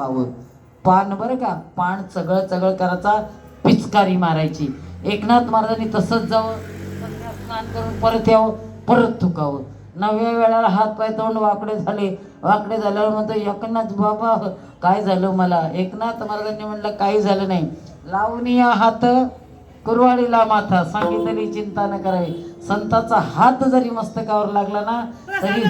पावं पान बरं का? पान चगळ चगळ करायचा पिचकारी मारायची. एकनाथ महाराजांनी तसंच जावं. संध्या स्नान करून परत यावं परत थुकावं. नव्या वेळाला हात पाय तोंड वाकडे झाले. वाकडे झाल्यावर म्हणतो एकनाथ बाबा काय झालं मला? एकनाथ महाराजांनी म्हणलं काही झालं नाही. लावणी या हात कुरवाडीला माथा. सांगितली चिंता न करावी. संताचा हात जरी मस्तकावर लागला ना तरी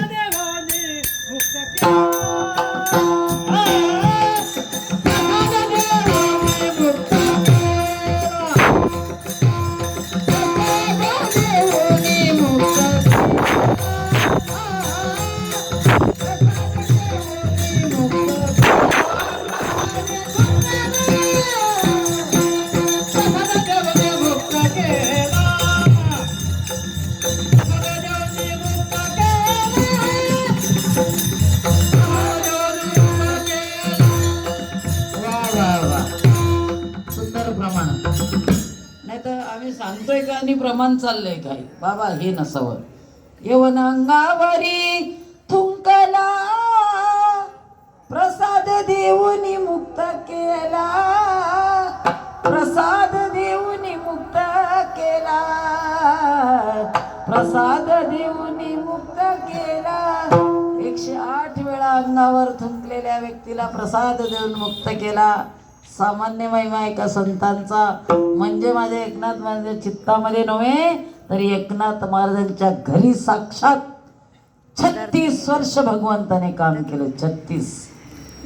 प्रमाण चाललंय काय बाबा हे नसावं. येवन अंगावरी थुंकला. प्रसाद देऊनी मुक्त केला. प्रसाद देऊनी मुक्त केला. प्रसाद देऊनी मुक्त केला. एकशे आठ वेळा अंगावर थुंकलेल्या व्यक्तीला प्रसाद देऊन मुक्त केला. सामान्य महिमा एका संतांचा. म्हणजे माझ्या एकनाथ महाराजांच्या चित्तामध्ये नव्हे तर एकनाथ महाराजांच्या घरी साक्षात छत्तीस वर्ष भगवंताने काम केलं छत्तीस.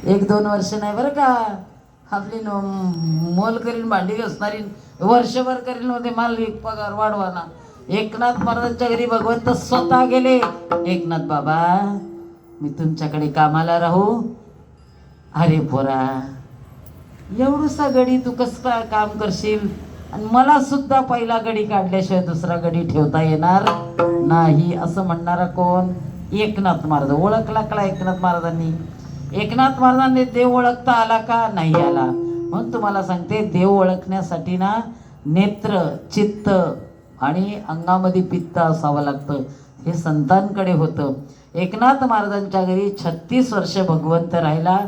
एक दोन वर्ष नाही बरं का? आपली न- मोल करीन भांडी घसणारी वर्षभर करीन मध्ये माल एक पगार वाढवाना. एकनाथ महाराजांच्या घरी भगवंत स्वतः गेले. एकनाथ बाबा मी तुमच्याकडे कामाला राहू. अरे पोरा एवढूसा गडी तू कसं काय काम करशील? आणि मला सुद्धा पहिला गडी काढल्याशिवाय दुसरा गडी ठेवता येणार नाही असं म्हणणारा कोण? एकनाथ महाराज. ओळखला का एकनाथ महाराजांनी? एकनाथ महाराजांनी देव ओळखता आला का? नाही आला. म्हणून तुम्हाला सांगते देव ओळखण्यासाठी ना नेत्र चित्त आणि अंगामध्ये पित्त असावं लागतं. हे संतांकडे होतं. एकनाथ महाराजांच्या घरी छत्तीस वर्ष भगवंत राहिला.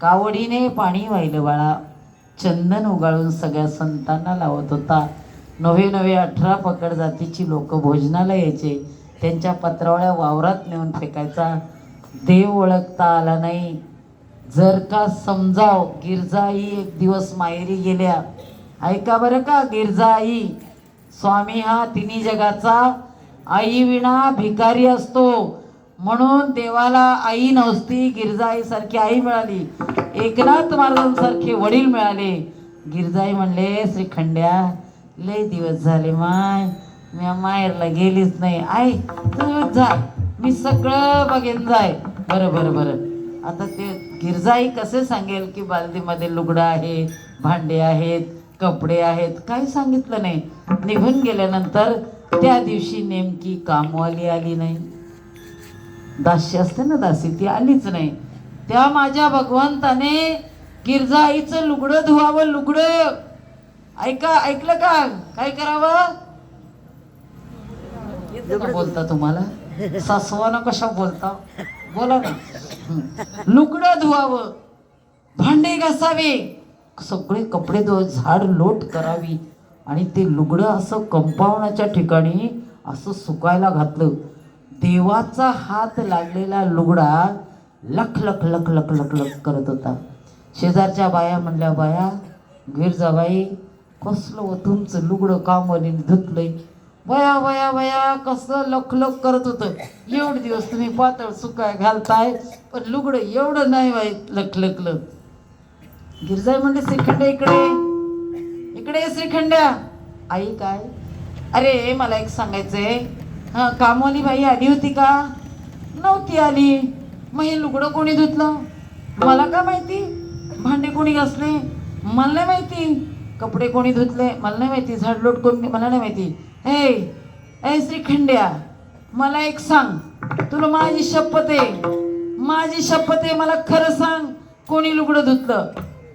कावडीने पाणी वाहिलं बाळा. चंदन उगाळून सगळ्या संतांना लावत होता. नवे नवे अठरा पकड जातीची लोक भोजनाला यायचे. त्यांच्या पत्रावळ्या वावरात नेऊन फेकायचा. देव ओळखता आला नाही. जर का समजाव गिरजाई एक दिवस माहेरी गेल्या. ऐका बरं का गिरजाई. स्वामी हा तिन्ही जगाचा आई विना भिकारी असतो. म्हणून देवाला आई नसती गिरजाईसारखी आई मिळाली. एकनाथ महाराजांसारखे वडील मिळाले. गिरजाई म्हणले श्रीखंड्या लय दिवस झाले माय. मी माहेरला गेलीच नाही. आई तू जा. मी सगळं बघेन जाय. बरं बरं बरं. आता ते गिरजाई कसे सांगेल की बालदीमध्ये लुगडं आहे भांडे आहेत कपडे आहेत? काही सांगितलं नाही. निघून गेल्यानंतर त्या दिवशी नेमकी कामवाली आली नाही. दासी असते ना दासी ती आलीच नाही. त्या माझ्या भगवंताने गिरजाईचं लुगडं धुवावं लुगडं. ऐका ऐकलं का? काय करावं? बोलता तुम्हाला? सासवानं कशा बोलता? बोला ना. लुगडं धुवावं. भांडे घासावे. सगळे कपडे धुव झाड लोट करावी. आणि ते लुगडं असं कंपाऊंडाच्या ठिकाणी असं सुकायला घातलं. देवाचा हात लागलेला लुगडा लख लख लख लख लख लख करत होता. शेजारच्या बाया म्हणल्या बाया गिरजाबाई कसलं व तुमचं लुगडं कामवालीने धुतलंय? वया वया वया कसं लख लख करत होतं. एवढे दिवस तुम्ही पातळ सुकाय घालताय पण लुगडं एवढं नाही बाई लखलखलं गिरजाई म्हणले श्रीखंड इकडे इकडे श्रीखंड्या आई काय? अरे मला एक सांगायचंय. हा कामवाली बाई आली होती का? नव्हती आली. मग हे लुगडं कोणी धुतलं? मला का माहिती? भांडे कोणी घासले? मला नाही माहिती. कपडे कोणी धुतले? मला नाही माहिती. झाडलोट कोणी मला नाही माहिती. हे ए श्रीखंड्या मला एक सांग. तुला माझी शपथ आहे. माझी शपथ आहे मला खरं सांग. कोणी लुगडं धुतलं?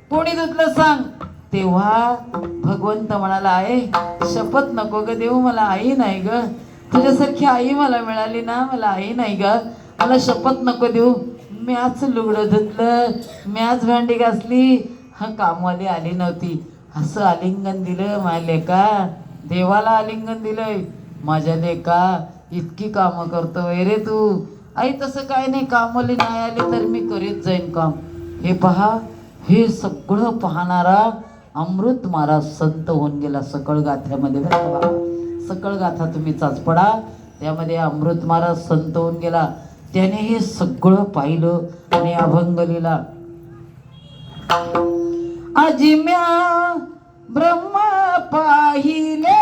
कोणी धुतलं सांग. तेव्हा भगवंत म्हणाला आहे शपथ नको ग देऊ. मला आई नाही ग. तुझ्यासारखी आई मला मिळाली ना. मला आई नाही ग. मला शपथ नको देऊ. म्याच लुगडं धुतलं म्याच भांडी घासली. हा कामवाली आली नव्हती. असं आलिंगन दिलं माझ्या लेका. देवाला आलिंगन दिलंय. माझ्या लेका इतकी कामं करतो रे तू. आई तसं काय नाही कामवाली नाही आली तर मी करीत जाईन काम. हे पहा हे सगळं पाहणारा अमृत महाराज संत होऊन गेला सकळ गाथ्यामध्ये. सकळ गाथा तुम्ही चाचपडा. त्यामध्ये अमृत महाराज संत होऊन गेला. त्याने हे सगळं पाहिलं आणि अभंग लिहिला. अजिम्या ब्रह्म पाहिले.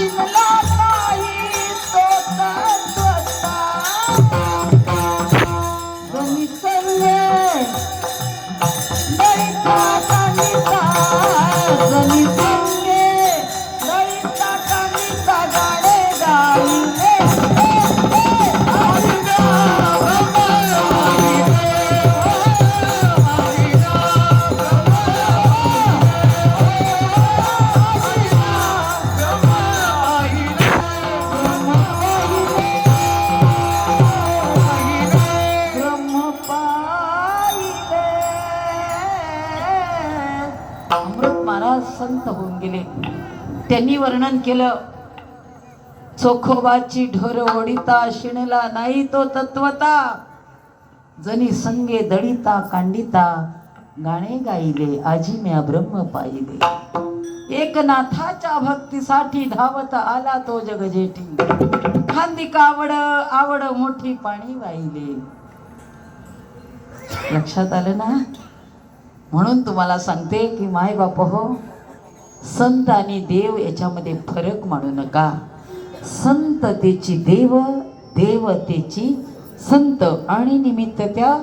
Shimla. वर्णन केलं. चोखोबाची ढोर ओढिता शिणला नाही तो तत्वता. जनी संगे दळिता कांडिता गाणे गाईले आजी म्या ब्रह्म पाहिले एकनाथाच्या भक्तीसाठी धावत आला तो जगजेठी. खांदी कावड आवड मोठी पाणी वाहिले. लक्षात आलं ना? म्हणून तुम्हाला सांगते की माय बाप हो संत आणि देव याच्यामध्ये फरक मानू नका. संततेची देव देवतेची संत. आणि निमित्त त्या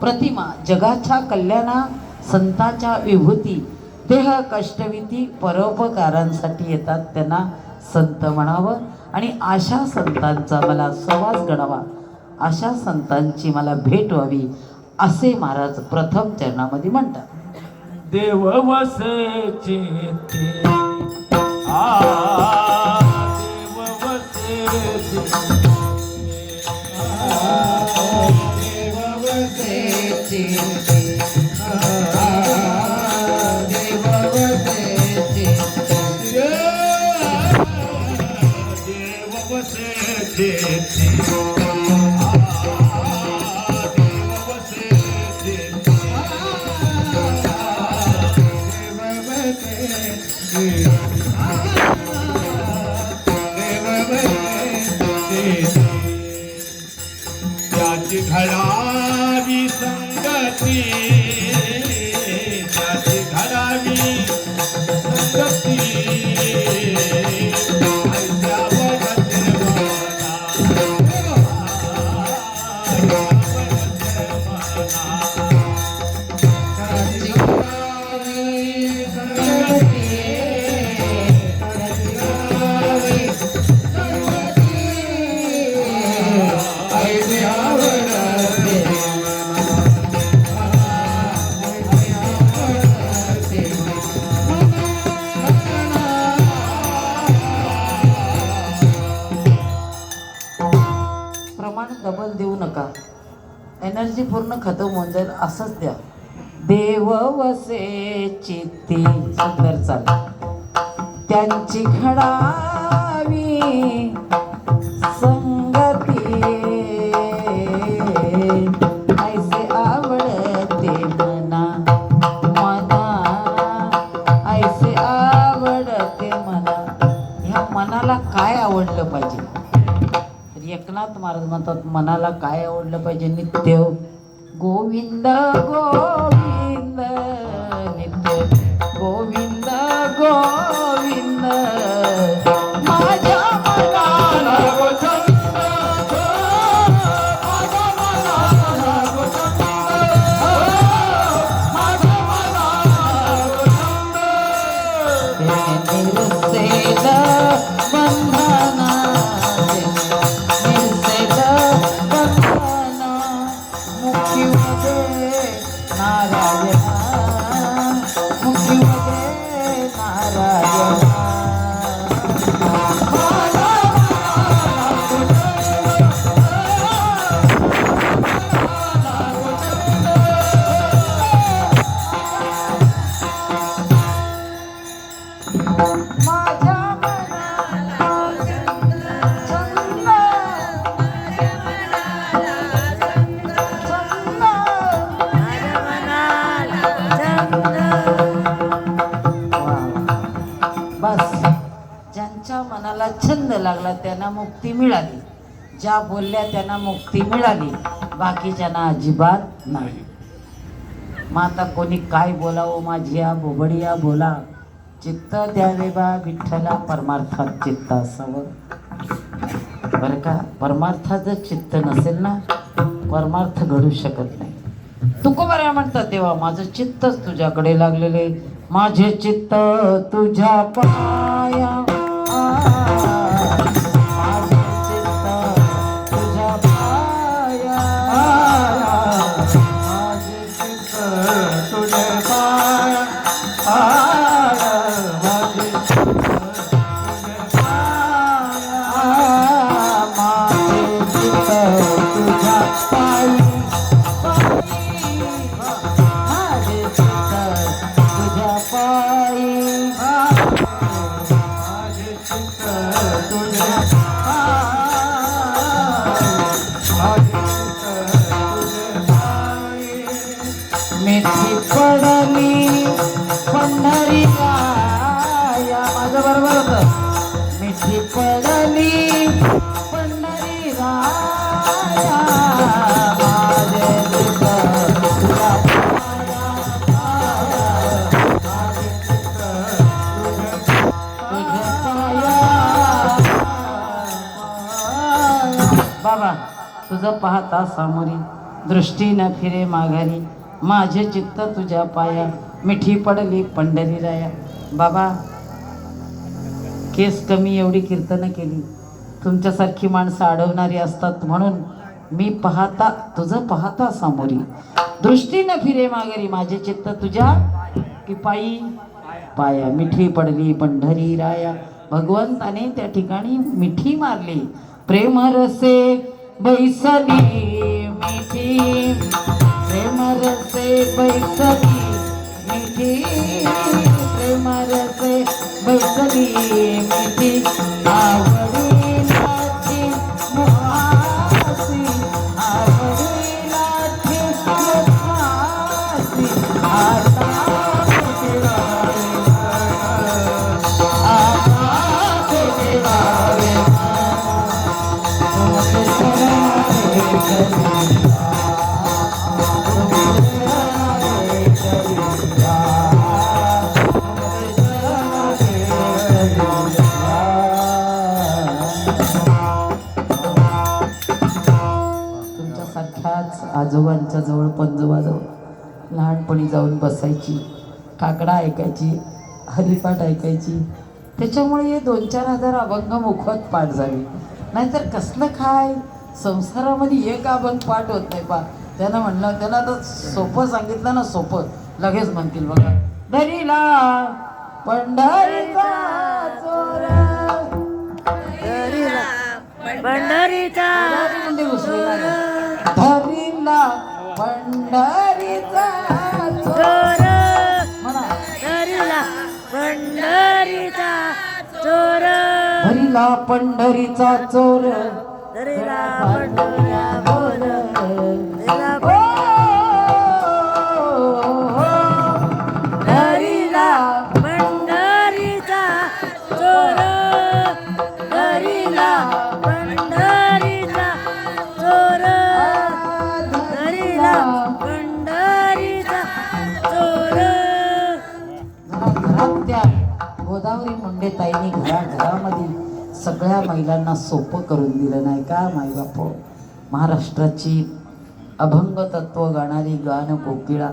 प्रतिमा जगाच्या कल्याणा संताच्या विभूती देह कष्टविती परोपकारांसाठी येतात त्यांना संत म्हणावं. आणि अशा संतांचा मला सहवास गणावा अशा संतांची मला भेट व्हावी असे महाराज प्रथम चरणामध्ये म्हणतात. देव वसे चेते आ. चाल. त्यांची घडावी संगती. ऐसे आवडते मना मना ऐसे आवडते मना ह्या मनाला काय आवडलं पाहिजे? तर एकनाथ महाराज म्हणतात मनाला काय आवडलं पाहिजे? नित्य Yeah. मिळाली. ज्या बोलल्या त्यांना मुक्ती मिळाली. बाकीच्यांना अजिबात नाही. मग आता कोणी काय बोलावं माझी या बोबडिया बोला. चित्त द्यावे बा विठ्ठला परमार्थात चित्त असावं. बरं का? परमार्थात जर चित्त नसेल ना परमार्थ घडू शकत नाही. तुकोबाऱ्या म्हणतात तेव्हा माझं चित्तच तुझ्याकडे लागलेले माझे चित्त तुझ्या पाया तुझं पाहता सामोरी दृष्टी न फिरे माघारी माझे चित्त तुझ्या पाया मिठी पडली पंढरी राया. बाबा केस कमी एवढी कीर्तनं केली. तुमच्यासारखी माणसं अडवणारी असतात म्हणून मी पाहता तुझं पाहता सामोरी. दृष्टी न फिरे माघारी माझे चित्त तुझ्या कि पायी पाया. मिठी पडली पंढरी राया. भगवंताने त्या ठिकाणी मिठी मारली. प्रेम रसे बैसली मिठी. प्रेम रसे बैसली मिठी. प्रेम रसे बैसली मिठी. आवडी आजोबांच्या जवळ पंजोबाजवळ लहानपणी जाऊन बसायची काकडा ऐकायची हरिपाठ ऐकायची. त्याच्यामुळे हे दोन चार हजार अभंग मुखवत पाठ झाले. नाहीतर कसलं काय संसारामध्ये एक अभंग पाठ होत नाही पा. त्यानं म्हणलं त्यानं आता सोपं सांगितलं ना सोपं. लगेच म्हणतील बघा दरीला पंढरीचा चोर. पंढरीचा धरीला पंढरीचा चोर हरीला पंढरीचा चोर हरीला पंढरीचा चोर हरीला पंढऱ्या का माई बापो हो? महाराष्ट्राची अभंग तत्व गाणारी गान कोकिळा.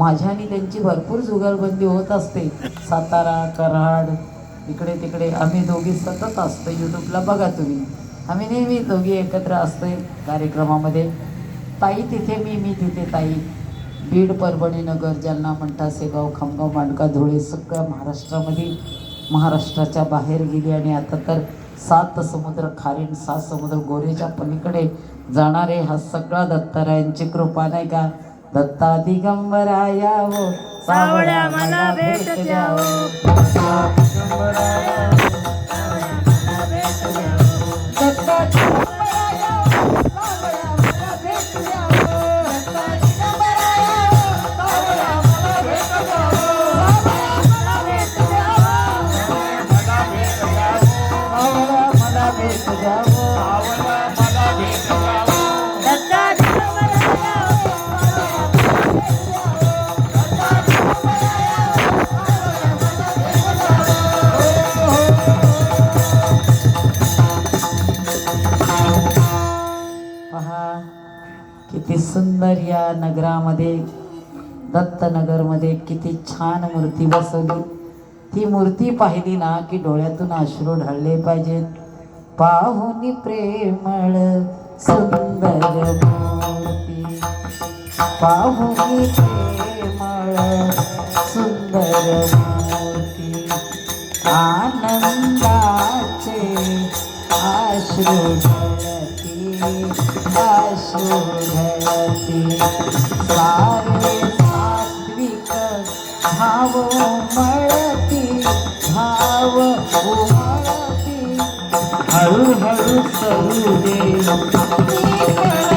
आणि त्यांची भरपूर जुगलबंदी होत असते. सातारा कराड इकडे तिकडे. आम्ही दोघी सतत असतो यूट्यूबला बघा तुम्ही. आम्ही नेहमी दोघी एकत्र असतो कार्यक्रमामध्ये. ताई तिथे मी मी तिथे ताई. बीड परभणी नगर जालना मंठा सेगाव खामगाव मांडका धुळे सगळ्या महाराष्ट्रामध्ये महाराष्ट्राच्या बाहेर गेली आणि आता तर सात समुद्र खारीन सात समुद्र गोरेच्या पलीकडे जाणारे हा सगळा दत्तारायांची कृपा नाही का? दत्ता दिगंबराया हो सावळ्या मला भेट द्यावो. किती सुंदर या नगरामध्ये दत्तनगरमध्ये किती छान मूर्ती बसवली. ती मूर्ती पाहिली ना की डोळ्यातून अश्रू ढळले पाहिजेत. पाहुनी प्रेमळ सुंदर मूर्ती. पाहुनी प्रेमळ सुंदर मूर्ती. आनंदाचे अश्रू ढळती अश्रू सात्विक भाव मळती भाव उमळती हळूहळू सरू दे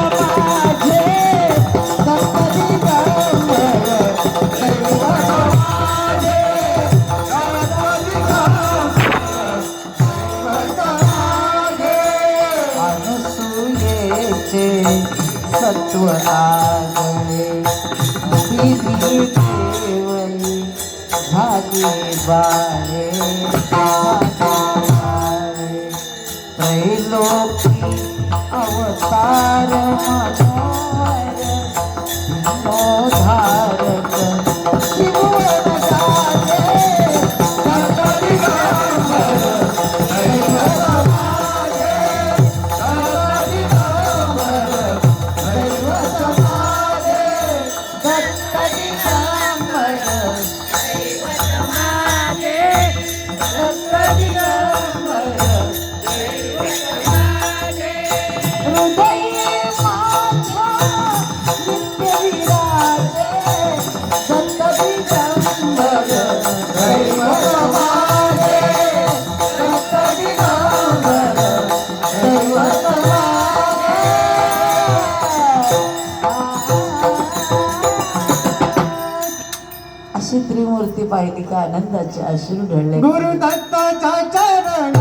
आनंदाचे अश्रू ढळले गुरु दत्ताच्या चरणी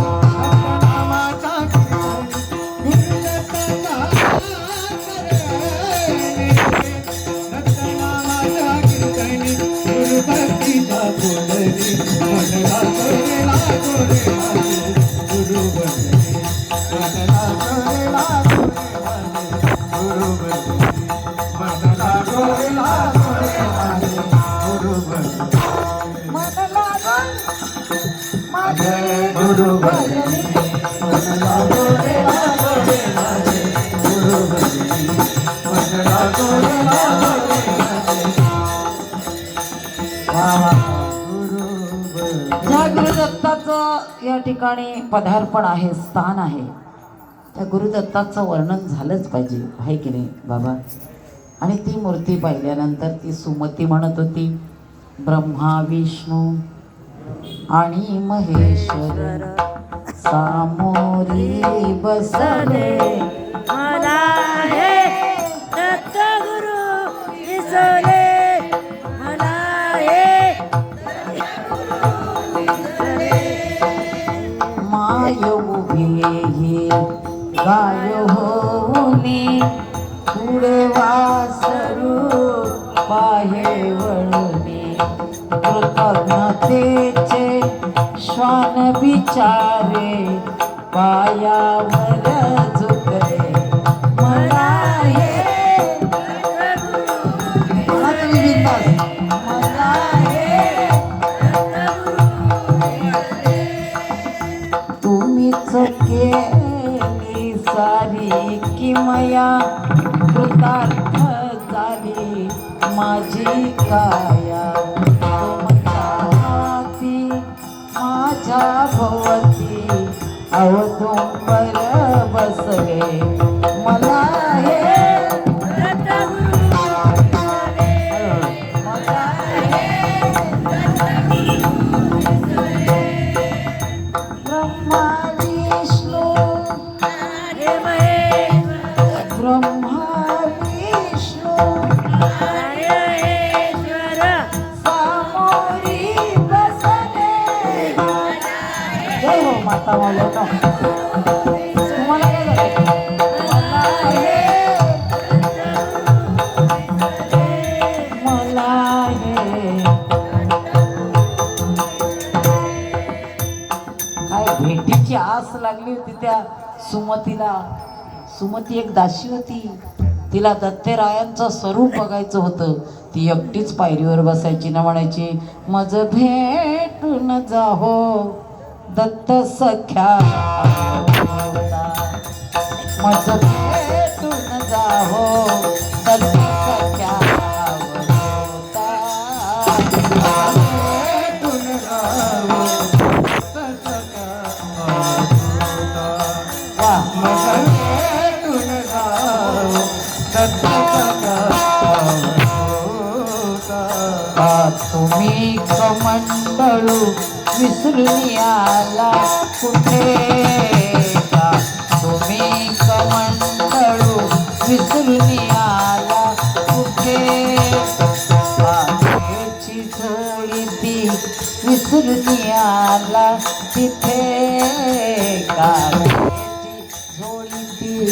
नामाचा कीर्तनी. गुरु गुरु गुरुदत्ताचं या ठिकाणी पदार्पण आहे स्थान आहे त्या गुरुदत्ताचं वर्णन झालंच पाहिजे आहे की नाही बाबा? आणि ती मूर्ती पाहिल्यानंतर ती सुमती म्हणत होती ब्रह्मा विष्णू आणि महेश्वर सामोरी बसले. मला श्वान पाया पायावर अवधूंबर बसले. मला मला काय भेटीची आस लागली होती त्या सुमतीला सुमती एक दाशी होती तिला दत्तेरायांचं स्वरूप बघायचं होतं ती एकटीच पायरीवर बसायची ना म्हणायची मज भेटून जाहो दत्त सख्या मज भेटून जाहो तुम्ही कमंडळू विसरून आला कुठे? का तुम्ही कमंडळू विसरून आला कुठे? पाण्याची झोळी ती विसरून आला तिथे काळ्याची झोळी ती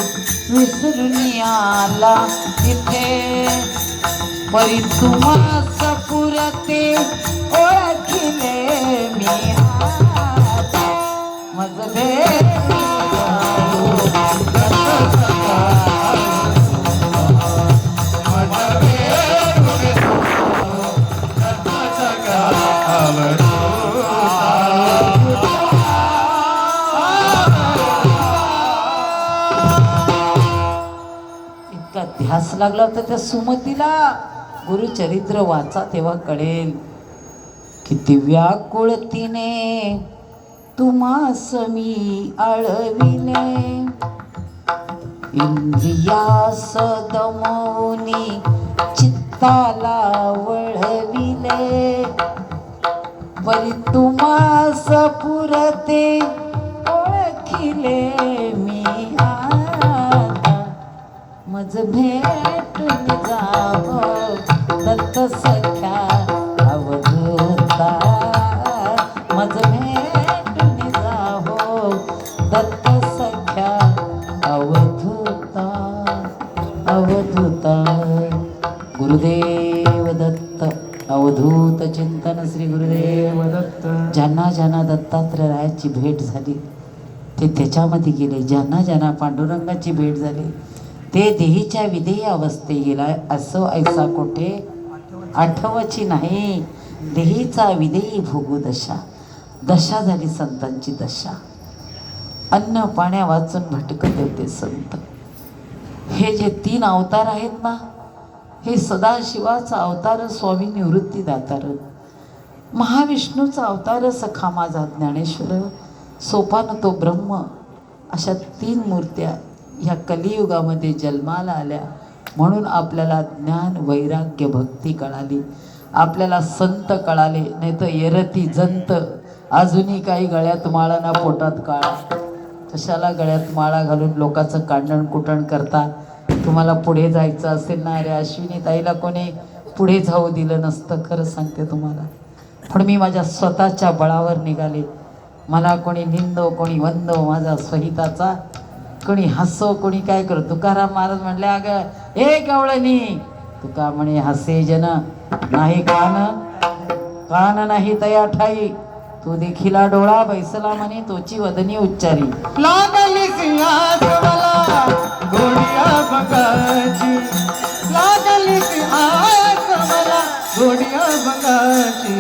विसरून आला तिथे. परी तुम्हास पुरते ओळखिले मी मजले इतका ध्यास लागला होता त्या सुमतीला. गुरुचरित्र वाचा तेव्हा कळेल. किती व्याकुळतीने तुम्हास मी आळविले. इंद्रियास दमवनी चित्ताला वळविले. परी तुम्हास पुरते ओळखिले मी आता. मज भेटून जावं. गुरुदेव दत्त अवधूत चिंतन श्री गुरुदेव दत्त. ज्यांना ज्यांना दत्तात्रयाची भेट झाली ते त्याच्यामध्ये गेले. ज्यांना ज्यांना पांडुरंगाची भेट झाली ते देहीच्या विधेय अवस्थे गेला. असो ऐसा कोठे आठवची नाही. देहीचा विदेही भोगू दशा. दशा झाली संतांची दशा. अन्न पाण्या वाचून भटकत होते संत. हे जे तीन अवतार आहेत ना हे सदाशिवाचा अवतार स्वामी निवृत्ती दातार. महाविष्णूचा अवतार सखा माझा ज्ञानेश्वर. सोपान तो ब्रह्म. अशा तीन मूर्त्या ह्या कलियुगामध्ये जन्माला आल्या. म्हणून आपल्याला ज्ञान वैराग्य भक्ती कळाली. आपल्याला संत कळाले नाही तर येरती जंत. अजूनही काही गळ्यात माळा ना पोटात काळा. कशाला गळ्यात माळा घालून लोकांचं कांडण कुटण करता? तुम्हाला पुढे जायचं असेल ना? अरे अश्विनी ताईला कोणी पुढे जाऊ दिलं नसतं खरं सांगते तुम्हाला. पण मी माझ्या स्वतःच्या बळावर निघाले. मला कोणी निंदो कोणी वंदो माझा स्वहिताचा कोणी हसो कोणी काय करो. तुकाराम महाराज म्हणले अगं हे कवळणी. तुका म्हणे हसे जन नाही कान कान नाही तया ठाई. तू देखिला डोळा बैसला म्हणे तोची वदनी उच्चारी. लागली सिंहा बघाची लागली बघाची